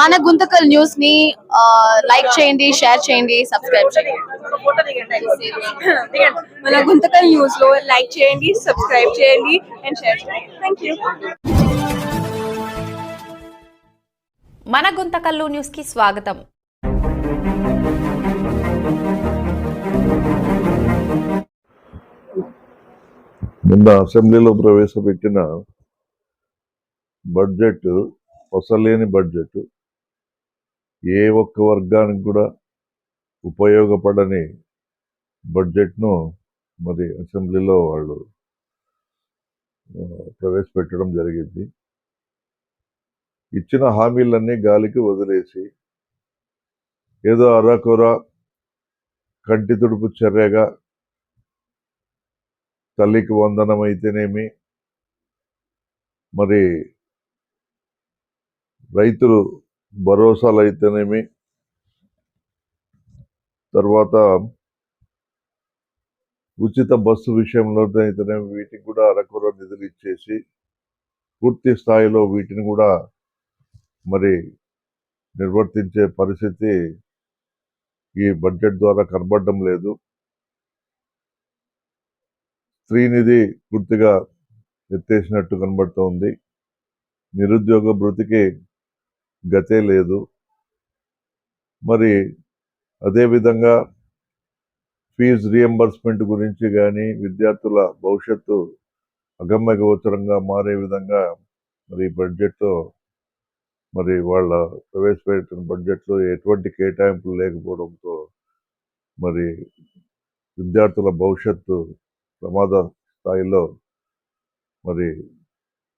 మన గుంతకల్ న్యూస్ని లైక్ చేయండి షేర్ చేయండి సబ్స్క్రైబ్ చేయండి. మన గుంతకల్ న్యూస్లో లైక్ చేయండి సబ్స్క్రైబ్ చేయండి అండ్ షేర్ చేయండి. థ్యాంక్ యూ మన గుంతకల్లు న్యూస్కి స్వాగతం. నిన్న అసెంబ్లీలో ప్రవేశపెట్టిన బడ్జెట్ పొసలేని బడ్జెట్ ఏ ఒక్క వర్గానికి కూడా ఉపయోగపడని బడ్జెట్ను మరి అసెంబ్లీలో వాళ్ళు ప్రవేశపెట్టడం జరిగింది. ఇచ్చిన హామీలన్నీ గాలికి వదిలేసి ఏదో అరాకొర కంటి తుడుపు చర్యగా తల్లికి వందనం అయితేనేమి మరి రైతులు భరోసాలు అయితేనేమి తర్వాత ఉచిత బస్సు విషయంలో అయితేనేమి వీటికి కూడా అరకొర నిధులు ఇచ్చేసి పూర్తి స్థాయిలో వీటిని కూడా మరి నిర్వర్తించే పరిస్థితి ఈ బడ్జెట్ ద్వారా కనబడడం లేదు. స్త్రీనిధి పూర్తిగా ఎత్తేసినట్టు కనబడుతోంది. నిరుద్యోగ భృతికి గతే లేదు. మరి అదేవిధంగా ఫీజు రియంబర్స్మెంట్ గురించి కానీ విద్యార్థుల భవిష్యత్తు అగమ్య గోచరంగా మారే విధంగా మరి బడ్జెట్లో మరి వాళ్ళ ప్రవేశపెట్టిన బడ్జెట్లో ఎటువంటి కేటాయింపులు లేకపోవడంతో మరి విద్యార్థుల భవిష్యత్తు ప్రమాద స్థాయిలో మరి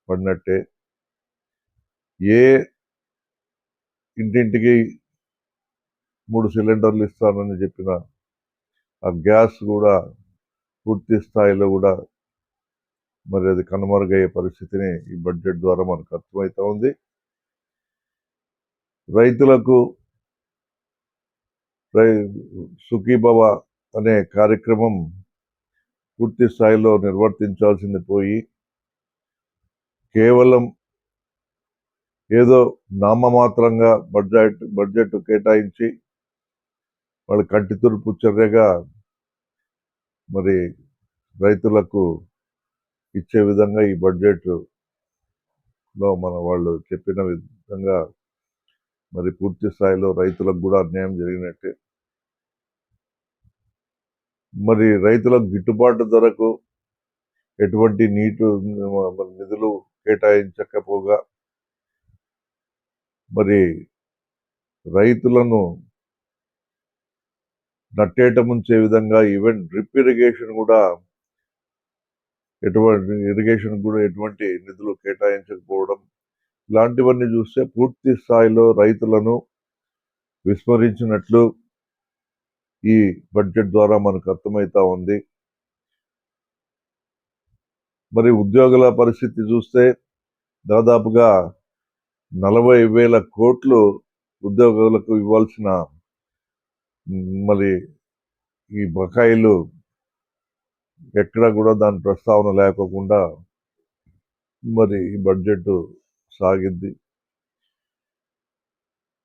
పడినట్టే. ఏ ఇంటింటికి మూడు సిలిండర్లు ఇస్తానని చెప్పిన ఆ గ్యాస్ కూడా పూర్తి స్థాయిలో కూడా మరి అది కనుమరుగయ్యే పరిస్థితిని ఈ బడ్జెట్ ద్వారా మనకు అర్థమవుతా ఉంది. రైతులకు రై సుఖీభవ అనే కార్యక్రమం పూర్తి స్థాయిలో నిర్వర్తించాల్సింది పోయి కేవలం ఏదో నామమాత్రంగా బడ్జెట్ బడ్జెట్ కేటాయించి వాళ్ళ కంటి తురుపు చర్యగా మరి రైతులకు ఇచ్చే విధంగా ఈ బడ్జెట్లో మన వాళ్ళు చెప్పిన విధంగా మరి పూర్తి స్థాయిలో రైతులకు కూడా అన్యాయం జరిగినట్టే. మరి రైతులకు గిట్టుబాటు ధరకు ఎటువంటి నీటు మరి నిధులు కేటాయించకపోగా మరి రైతులను నట్టేట ముంచే విధంగా ఈవెన్ డ్రిప్ ఇరిగేషన్ కూడా ఎటువంటి ఇరిగేషన్ కూడా ఎటువంటి నిధులు కేటాయించకపోవడం ఇలాంటివన్నీ చూస్తే పూర్తి స్థాయిలో రైతులను విస్మరించినట్లు ఈ బడ్జెట్ ద్వారా మనకు అర్థమవుతా ఉంది. మరి ఉద్యోగుల పరిస్థితి చూస్తే దాదాపుగా నలభై వేల కోట్లు ఉద్యోగులకు ఇవ్వాల్సిన మరి ఈ బకాయిలు ఎక్కడ కూడా దాని ప్రస్తావన లేకోకుండా మరి ఈ బడ్జెట్ సాగింది.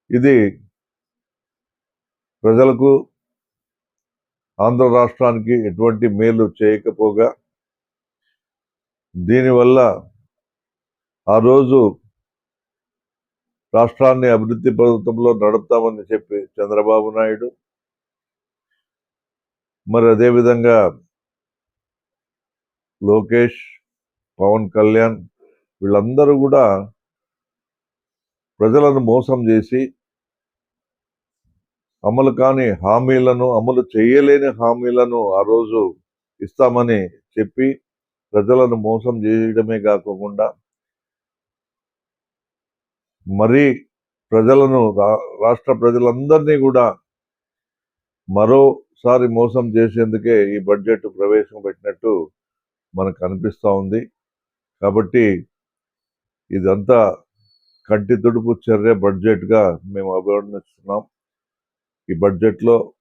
ఇది ప్రజలకు ఆంధ్ర రాష్ట్రానికి ఎటువంటి మేలు చేయకపోగా దీనివల్ల ఆ రోజు రాష్ట్రాన్ని అభివృద్ధి ప్రభుత్వంలో నడుపుతామని చెప్పి చంద్రబాబు నాయుడు. మరి అదేవిధంగా లోకేష్ పవన్ కళ్యాణ్ వీళ్ళందరూ కూడా ప్రజలను మోసం చేసి అమలు కాని హామీలను అమలు చేయలేని హామీలను ఆ రోజు ఇస్తామని చెప్పి ప్రజలను మోసం చేయడమే కాకుండా మరీ ప్రజలను రా- రాష్ట్ర ప్రజలందరినీ కూడా మరోసారి మోసం చేసేందుకే ఈ బడ్జెట్ ప్రవేశపెట్టినట్టు మనకు అనిపిస్తూ ఉంది. కాబట్టి ఇదంతా కంటి తుడుపు చర్య బడ్జెట్గా మేము అభివర్ణిస్తున్నాం. ఈ బడ్జెట్లో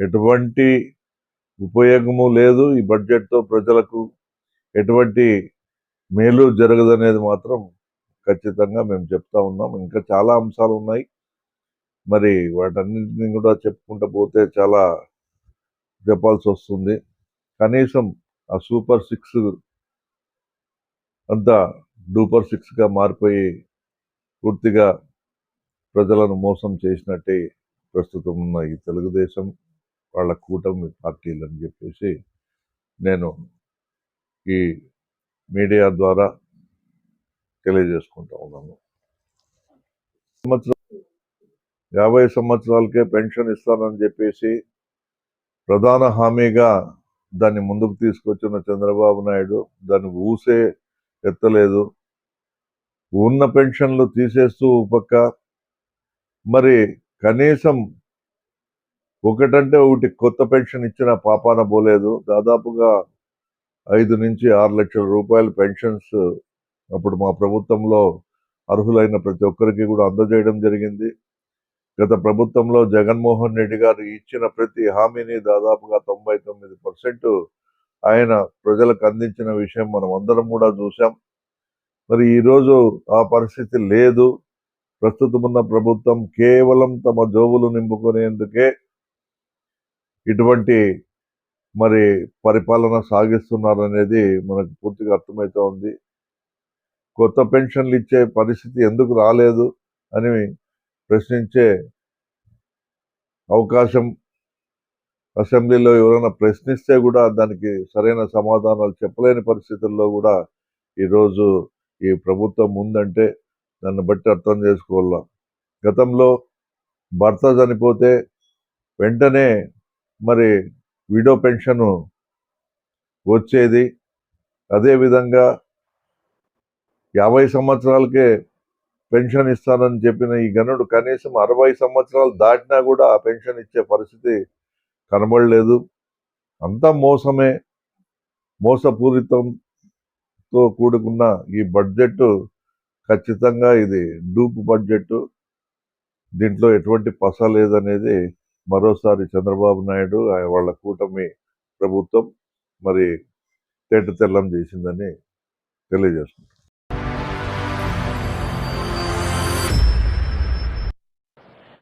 ఎటువంటి ఉపయోగము లేదు. ఈ బడ్జెట్తో ప్రజలకు ఎటువంటి మేలు జరగదనేది మాత్రం ఖచ్చితంగా మేము చెప్తా ఉన్నాం. ఇంకా చాలా అంశాలు ఉన్నాయి. మరి వాటన్నింటినీ కూడా చెప్పుకుంటూ పోతే చాలా చెప్పాల్సి వస్తుంది. కనీసం ఆ సూపర్ సిక్స్ అంతా డూపర్ సిక్స్గా మారిపోయి పూర్తిగా ప్రజలను మోసం చేసినట్టే ప్రస్తుతం ఉన్న ఈ తెలుగుదేశం వాళ్ళ కూటమి పార్టీలు అని చెప్పేసి నేను ఈ మీడియా ద్వారా తెలియజేసుకుంటా ఉన్నాను. సంవత్సరం యాభై సంవత్సరాలకే పెన్షన్ ఇస్తానని చెప్పేసి ప్రధాన హామీగా దాన్ని ముందుకు తీసుకొచ్చిన చంద్రబాబు నాయుడు దాన్ని ఊసే ఎత్తలేదు. ఉన్న పెన్షన్లు తీసేస్తూ పక్క. మరి కనీసం ఒకటంటే ఒకటి కొత్త పెన్షన్ ఇచ్చిన పాపాన పోలేదు. దాదాపుగా ఐదు నుంచి ఆరు లక్షల రూపాయల పెన్షన్స్ అప్పుడు మా ప్రభుత్వంలో అర్హులైన ప్రతి ఒక్కరికి కూడా అందజేయడం జరిగింది. గత ప్రభుత్వంలో జగన్మోహన్ రెడ్డి గారు ఇచ్చిన ప్రతి హామీని దాదాపుగా తొంభై తొమ్మిది పర్సెంట్ ఆయన ప్రజలకు అందించిన విషయం మనం అందరం కూడా చూసాం మరి ఈరోజు ఆ పరిస్థితి లేదు. ప్రస్తుతం ఉన్న ప్రభుత్వం కేవలం తమ జోబులు నింపుకునేందుకే ఇటువంటి మరి పరిపాలన సాగిస్తున్నారనేది మనకు పూర్తిగా అర్థమవుతా ఉంది. కొత్త పెన్షన్లు ఇచ్చే పరిస్థితి ఎందుకు రాలేదు అని ప్రశ్నించే అవకాశం అసెంబ్లీలో ఎవరైనా ప్రశ్నిస్తే కూడా దానికి సరైన సమాధానాలు చెప్పలేని పరిస్థితుల్లో కూడా ఈరోజు ఈ ప్రభుత్వం ఉందంటే దాన్ని బట్టి అర్థం చేసుకోవాల. గతంలో భర్త చనిపోతే వెంటనే మరి విడో పెన్షన్ వచ్చేది. అదేవిధంగా యాభై సంవత్సరాలకే పెన్షన్ ఇస్తానని చెప్పిన ఈ గనుడు కనీసం అరవై సంవత్సరాలు దాటినా కూడా ఆ పెన్షన్ ఇచ్చే పరిస్థితి కనబడలేదు. అంతా మోసమే. మోసపూరితంతో కూడుకున్న ఈ బడ్జెట్ ఖచ్చితంగా ఇది డూపు బడ్జెట్ దీంట్లో ఎటువంటి పస లేదనేది మరోసారి చంద్రబాబు నాయుడు ఆయన వాళ్ళ కూటమి ప్రభుత్వం మరి తేట తెల్లం చేసిందని తెలియజేస్తుంది